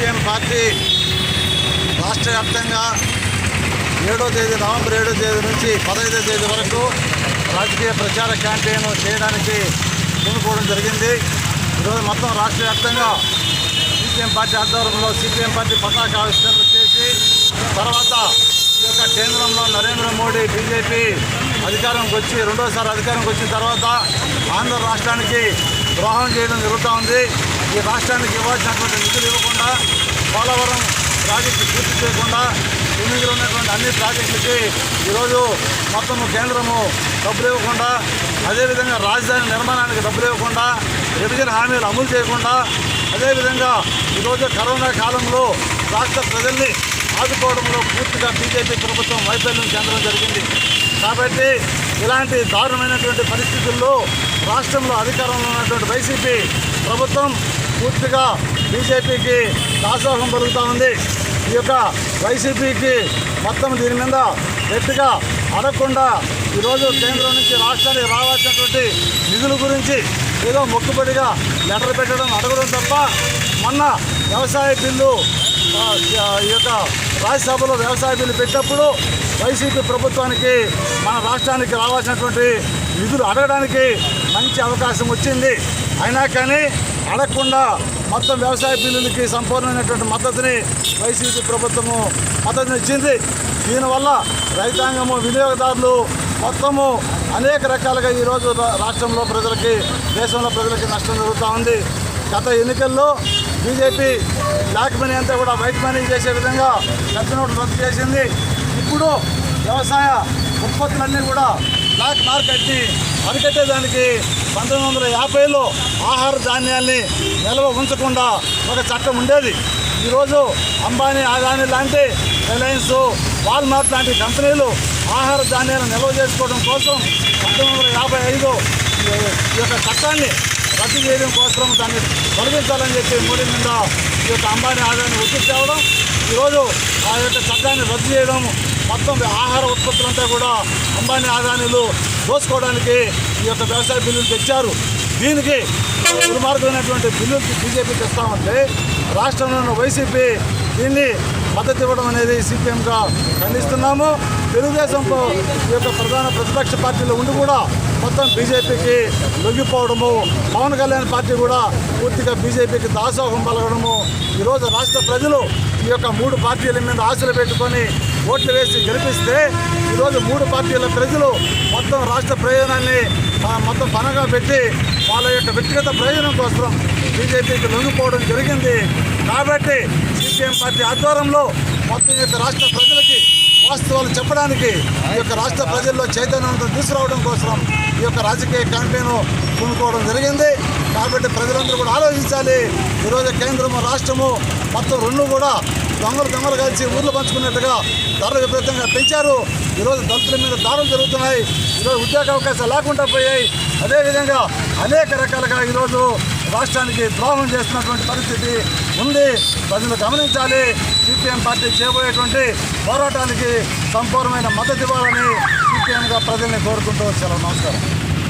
CPM party రాష్ట్ర వ్యాప్తంగా ఏడో తేదీ నవంబర్ ఏడో తేదీ నుంచి పదహైదో తేదీ వరకు రాజకీయ ప్రచార క్యాంపెయిన్ చేయడానికి పూనుకోవడం జరిగింది. ఈరోజు మొత్తం రాష్ట్ర వ్యాప్తంగా సిపిఎం పార్టీ ఆధ్వర్యంలో సిపిఎం పార్టీ పతాక ఆవిష్కరణ చేసి తర్వాత ఈ యొక్క కేంద్రంలో నరేంద్ర మోడీ బీజేపీ అధికారంకి వచ్చి రెండోసారి అధికారంకి వచ్చిన తర్వాత ఆంధ్ర రాష్ట్రానికి ద్రోహం చేయడం జరుగుతూ ఉంది. ఈ రాష్ట్రానికి ఇవ్వాల్సినటువంటి నిధులు ఇవ్వకుండా పోలవరం ప్రాజెక్టు పూర్తి చేయకుండా ఎనిమిదిలో ఉన్నటువంటి అన్ని ప్రాజెక్టులకి ఈరోజు మొత్తం కేంద్రము డబ్బులు ఇవ్వకుండా అదేవిధంగా రాజధాని నిర్మాణానికి డబ్బులు ఇవ్వకుండా విభజన హామీలు అమలు చేయకుండా అదేవిధంగా ఈరోజు కరోనా కాలంలో రాష్ట్ర ప్రజల్ని ఆదుకోవడంలో పూర్తిగా బీజేపీ ప్రభుత్వం వైఫల్యం చెందడం జరిగింది. కాబట్టి ఇలాంటి దారుణమైనటువంటి పరిస్థితుల్లో రాష్ట్రంలో అధికారంలో ఉన్నటువంటి వైసీపీ ప్రభుత్వం పూర్తిగా బీజేపీకి దాసోహం పలుకుతూ ఉంది. ఈ యొక్క వైసీపీకి మొత్తం దీని మీద గట్టిగా అడగకుండా ఈరోజు కేంద్రం నుంచి రాష్ట్రానికి రావాల్సినటువంటి నిధుల గురించి ఏదో మొక్కుబడిగా లెటర్ పెట్టడం అడగడం తప్ప మొన్న వ్యవసాయ బిల్లు ఈ యొక్క రాజ్యసభలో వ్యవసాయ బిల్లు పెట్టినప్పుడు వైసీపీ ప్రభుత్వానికి మన రాష్ట్రానికి రావాల్సినటువంటి నిధులు అడగడానికి మంచి అవకాశం వచ్చింది. అయినా కానీ అడగకుండా మొత్తం వ్యవసాయ బిల్లులకి సంపూర్ణమైనటువంటి మద్దతుని వైసీపీ ప్రభుత్వము మద్దతునిచ్చింది దీనివల్ల రైతాంగము వినియోగదారులు మొత్తము అనేక రకాలుగా ఈరోజు రా- రాష్ట్రంలో ప్రజలకి దేశంలో ప్రజలకి నష్టం జరుగుతూ ఉంది. గత ఎన్నికల్లో బీజేపీ బ్లాక్ మనీ అంతా కూడా వైట్ మనీ చేసే విధంగా పెద్ద నోట్లు రద్దు చేసింది. ఇప్పుడు వ్యవసాయ ఉత్పత్తులన్నీ కూడా బ్లాక్ మార్కెట్ని అరికట్టేదానికి పంతొమ్మిది వందల యాభైలో ఆహార ధాన్యాల్ని నిల్వ ఉంచకుండా ఒక చట్టం ఉండేది. ఈరోజు అంబానీ అదానీ లాంటి రిలయన్స్ వాల్మార్ట్ లాంటి కంపెనీలు ఆహార ధాన్యాలను నిల్వ చేసుకోవడం కోసం పంతొమ్మిది వందల యాభై ఐదు ఈ యొక్క చట్టాన్ని రద్దు చేయడం కోసం దాన్ని తొలగించాలని చెప్పి మోడీ మీద ఈ యొక్క అంబానీ ఆదాయాన్ని ఒత్తిడి తేవడం ఈరోజు ఆ యొక్క చట్టాన్ని రద్దు చేయడం మొత్తం ఆహార ఉత్పత్తులంతా కూడా అంబానీ ఆదానీలు దోసుకోవడానికి ఈ యొక్క వ్యవసాయ బిల్లులు తెచ్చారు. దీనికి దుర్మార్గమైనటువంటి బిల్లులు బీజేపీ తెస్తామంటే రాష్ట్రంలో ఉన్న వైసీపీ దీన్ని మద్దతు ఇవ్వడం అనేది సిపిఎంగా ఖండిస్తున్నాము. తెలుగుదేశంతో ఈ యొక్క ప్రధాన ప్రతిపక్ష పార్టీలో ఉండి కూడా మొత్తం బీజేపీకి లొంగిపోవడము పవన్ కళ్యాణ్ పార్టీ కూడా పూర్తిగా బీజేపీకి దాసోహం పలగడము ఈరోజు రాష్ట్ర ప్రజలు ఈ యొక్క మూడు పార్టీల మీద ఆశలు పెట్టుకొని ఓట్లు వేసి గెలిపిస్తే ఈరోజు మూడు పార్టీల ప్రజలు మొత్తం రాష్ట్ర ప్రయోజనాన్ని మొత్తం పనగా పెట్టి వాళ్ళ యొక్క వ్యక్తిగత ప్రయోజనం కోసం బీజేపీకి లొంగిపోవడం జరిగింది. కాబట్టి సిపిఎం పార్టీ ఆధ్వర్యంలో మొత్తం యొక్క రాష్ట్ర ప్రజలకి వాస్తవాలు చెప్పడానికి ఈ యొక్క రాష్ట్ర ప్రజల్లో చైతన్యవంతం తీసుకురావడం కోసం ఈ యొక్క రాజకీయ క్యాంపెయిన్ పూనుకోవడం జరిగింది. కాబట్టి ప్రజలందరూ కూడా ఆలోచించాలి. ఈరోజు కేంద్రము రాష్ట్రము మొత్తం రెండు కూడా దొంగలు దొంగలు కలిసి ఊర్లు పంచుకున్నట్టుగా ధరలు విపరీతంగా పెంచారు. ఈరోజు దళితుల మీద దాడులు జరుగుతున్నాయి. ఈరోజు ఉద్యోగ అవకాశాలు లేకుండా పోయాయి. అదేవిధంగా అనేక రకాలుగా ఈరోజు రాష్ట్రానికి ద్రోహం చేస్తున్నటువంటి పరిస్థితి ఉంది. ప్రజలు గమనించాలి. సిపిఎం పార్టీ చేయబోయేటువంటి పోరాటానికి సంపూర్ణమైన మద్దతు ఇవ్వాలని సిపిఎంగా ప్రజల్ని కోరుకుంటూ వచ్చారు నమస్కారం.